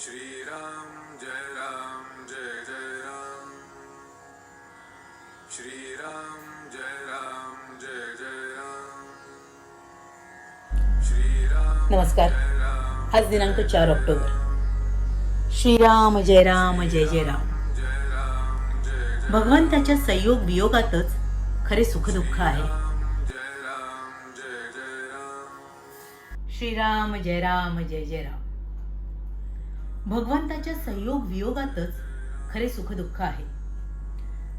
श्रीराम जय राम जय जय राम। श्रीराम जय राम जय जय राम। श्रीराम नमस्कार. आज दिनांक चार ऑक्टोबर. श्रीराम जय राम जय जय राम. भगवंताच्या संयोग वियोगातच खरे आहे. जय जय राम। श्रीराम जय राम जय जय राम. भगवंताच्या संयोग वियोगातच खरे सुखदुःख आहे.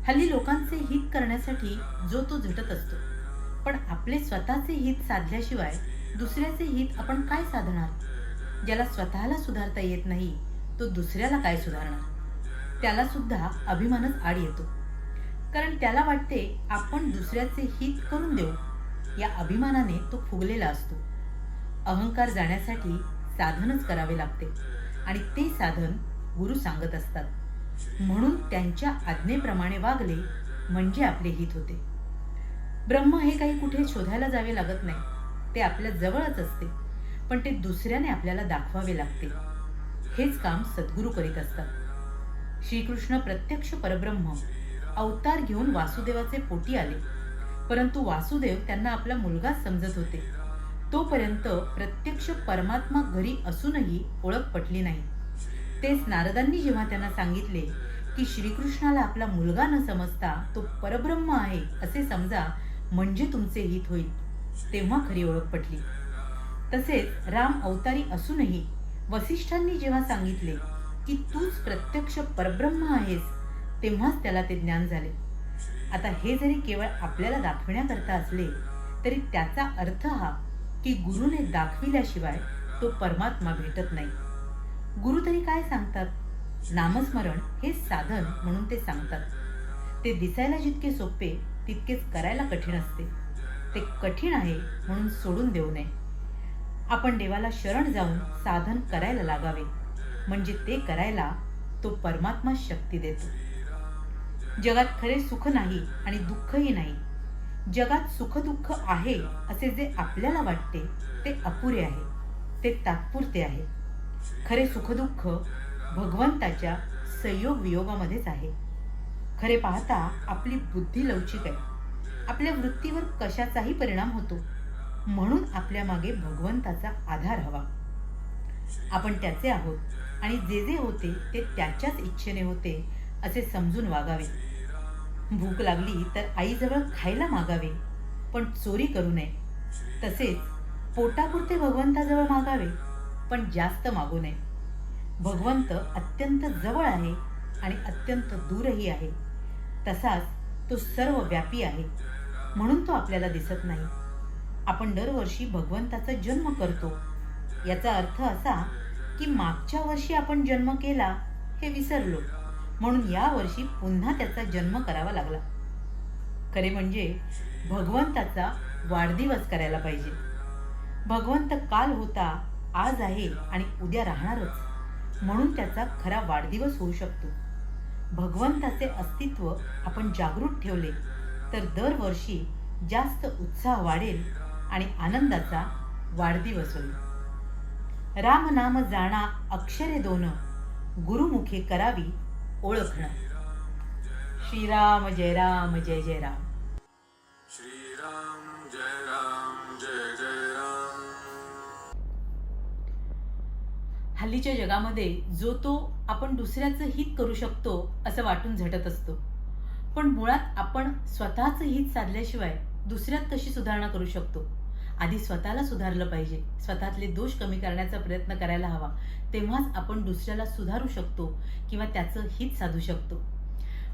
हल्ली लोकांचे हित करण्यासाठी जो तो झटत असतो. पण आपले स्वतःचे हित साधल्याशिवाय दुसऱ्याचे हित आपण काय साधणार? ज्याला स्वतःला सुधारता येत नाही तो दुसऱ्याला काय सुधारणार? त्याला सुद्धा अभिमानच आड येतो. कारण त्याला वाटते आपण दुसऱ्याचे हित करून देऊ. या अभिमानाने तो फुगलेला असतो. अहंकार जाण्यासाठी साधनच करावे लागते. आणि ते साधन गुरु सांगत असतात. म्हणून त्यांच्या आज्ञेप्रमाणे वागले म्हणजे आपले हित होते. ब्रह्म हे काही कुठे शोधायला जावे लागत नाही. ते आपल्या जवळच असते. पण ते दुसऱ्याने आपल्याला दाखवावे लागते. हेच काम सद्गुरू करीत असतात. श्रीकृष्ण प्रत्यक्ष परब्रह्म अवतार घेऊन वासुदेवाचे पोटी आले. परंतु वासुदेव त्यांना आपला मुलगाच समजत होते. तोपर्यंत प्रत्यक्ष परमात्मा घरी असूनही ओळख पटली नाही. तेच नारदांनी जेव्हा त्यांना सांगितले की श्रीकृष्णाला आपला मुलगा न समजता तो परब्रह्म आहे असे समजा म्हणजे तुमचे हित होईल तेव्हा खरी ओळख पटली. तसेच राम अवतारी असूनही वसिष्ठांनी जेव्हा सांगितले की तूच प्रत्यक्ष परब्रह्म आहेस तेव्हाच त्याला ते ज्ञान झाले. आता हे जरी केवळ आपल्याला दाखविण्याकरता असले तरी त्याचा अर्थ हा की गुरुने दाखविल्याशिवाय तो परमात्मा भेटत नाही. गुरु तरी काय सांगतात? नामस्मरण हे साधन म्हणून ते सांगतात. ते दिसायला जितके सोपे तितकेच करायला कठीण असते. ते कठीण आहे म्हणून सोडून देऊ नये. आपण देवाला शरण जाऊन साधन करायला लागावे. म्हणजे ते करायला तो परमात्मा शक्ती देतो. जगात खरे सुख नाही आणि दुःखही नाही. जगात सुखदुःख आहे असे जे आपल्याला वाटते ते अपुरे आहे ते तात्पुरते आहे. खरे सुखदुःख भगवंताच्या संयोग वियोगामध्येच आहे. खरे पाहता आपली बुद्धी लवचिक आहे. आपल्या वृत्तीवर कशाचाही परिणाम होतो म्हणून आपल्या मागे भगवंताचा आधार हवा. आपण त्याचे आहोत आणि जे जे होते ते त्याच्याच इच्छेने होते असे समजून वागावे. भूक लागली तर आईजवळ खायला मागावे पण चोरी करू नये. तसेच पोटापुरते भगवंताजवळ मागावे पण जास्त मागू नये. भगवंत अत्यंत जवळ आहे आणि अत्यंत दूरही आहे. तसाच तो सर्व व्यापी आहे म्हणून तो आपल्याला दिसत नाही. आपण दरवर्षी भगवंताचा जन्म करतो. याचा अर्थ असा की मागच्या वर्षी आपण जन्म केला हे विसरलो. म्हणून या वर्षी पुन्हा त्याचा जन्म करावा लागला. खरे म्हणजे भगवंताचा वाढदिवस करायला पाहिजे. भगवंत काल होता आज आहे आणि उद्या राहणारच. म्हणून त्याचा खरा वाढदिवस होऊ शकतो. भगवंताचे अस्तित्व आपण जागृत ठेवले तर दरवर्षी जास्त उत्साह वाढेल आणि आनंदाचा वाढदिवस होईल. रामनाम जाणा अक्षरे दोन गुरुमुखे करावी ओळखणं. श्रीराम जय राम जय जय राम श्रीराम जय राम जय जय राम हल्लीच्या जगामध्ये जो तो आपण दुसऱ्याचं हित करू शकतो असं वाटून झटत असतो. पण मुळात आपण स्वतःचं हित साधल्याशिवाय दुसऱ्यात कशी सुधारणा करू शकतो? आधी स्वतःला सुधारलं पाहिजे. स्वतःतले दोष कमी करण्याचा प्रयत्न करायला हवा. तेव्हाच आपण दुसऱ्याला सुधारू शकतो किंवा त्याचं हित साधू शकतो.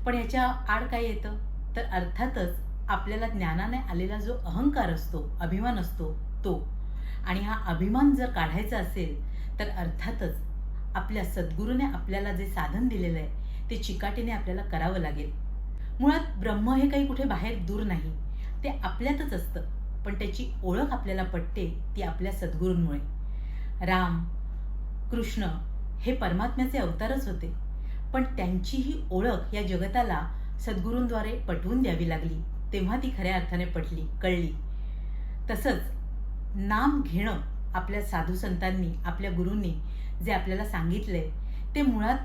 पण याच्या आड काय येतं? तर अर्थातच आपल्याला ज्ञानाने आलेला जो अहंकार असतो अभिमान असतो तो. आणि हा अभिमान जर काढायचा असेल तर अर्थातच आपल्या सद्गुरूने आपल्याला जे साधन दिलेलं आहे ते चिकाटीने आपल्याला करावं लागेल. मुळात ब्रह्म हे काही कुठे बाहेर दूर नाही. ते आपल्यातच असतं. पण त्याची ओळख आपल्याला पटते ती आपल्या सद्गुरूंमुळे. राम कृष्ण हे परमात्म्याचे अवतारच होते. पण त्यांची ही ओळख या जगताला सद्गुरूंद्वारे पटवून द्यावी लागली तेव्हा ती खऱ्या अर्थाने पटली कळली. तसंच नाम घेणं आपल्या साधू संतांनी आपल्या गुरूंनी जे आपल्याला सांगितलंय ते मुळात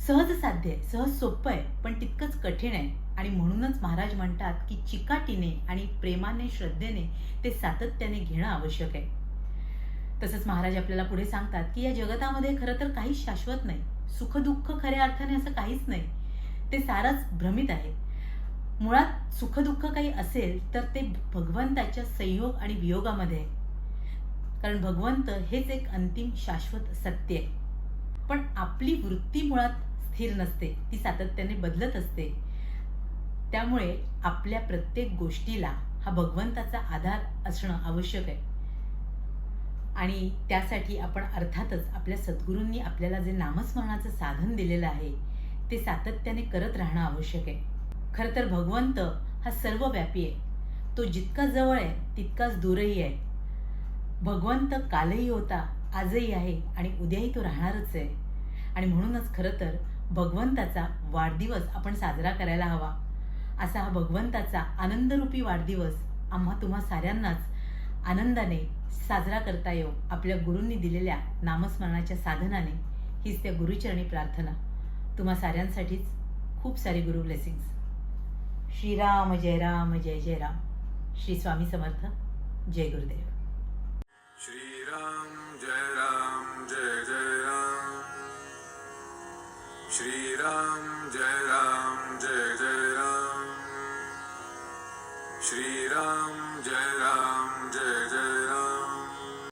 सहज साध्य आहे सहज सोपं आहे पण तितकंच कठीण आहे. आणि म्हणूनच महाराज म्हणतात की चिकाटीने आणि प्रेमाने श्रद्धेने ते सातत्याने घेणं आवश्यक आहे. तसंच महाराज आपल्याला पुढे सांगतात की या जगतामध्ये खरं तर काहीच शाश्वत नाही. सुखदुःख खऱ्या अर्थाने असं काहीच नाही. ते सारंच भ्रमित आहे. मुळात सुखदुःख काही असेल तर ते भगवंताच्या संयोग आणि वियोगामध्ये आहे. कारण भगवंत हेच एक अंतिम शाश्वत सत्य आहे. पण आपली वृत्ती मुळात स्थिर नसते. ती सातत्याने बदलत असते. त्यामुळे आपल्या प्रत्येक गोष्टीला हा भगवंताचा आधार असणं आवश्यक आहे. आणि त्यासाठी आपण अर्थातच आपल्या सद्गुरूंनी आपल्याला जे नामस्मरणाचं साधन दिलेलं आहे ते सातत्याने करत राहणं आवश्यक आहे. खरं तर भगवंत हा सर्व व्यापी आहे. तो जितका जवळ आहे तितकाच दूरही आहे. भगवंत कालही होता आजही आहे आणि उद्याही तो राहणारच आहे. आणि म्हणूनच खरं तर भगवंताचा वाढदिवस आपण साजरा करायला हवा. असा हा भगवंताचा आनंदरूपी वाढदिवस आम्हा तुम्हा साऱ्यांनाच आनंदाने साजरा करता येऊ आपल्या गुरूंनी दिलेल्या नामस्मरणाच्या साधनाने हीच त्या गुरुचरणी प्रार्थना. तुम्हा साऱ्यांसाठीच खूप सारे गुरु ब्लेसिंग्स. श्रीराम जय राम जय जय राम. श्री स्वामी समर्थ जय गुरुदेव. श्रीराम जय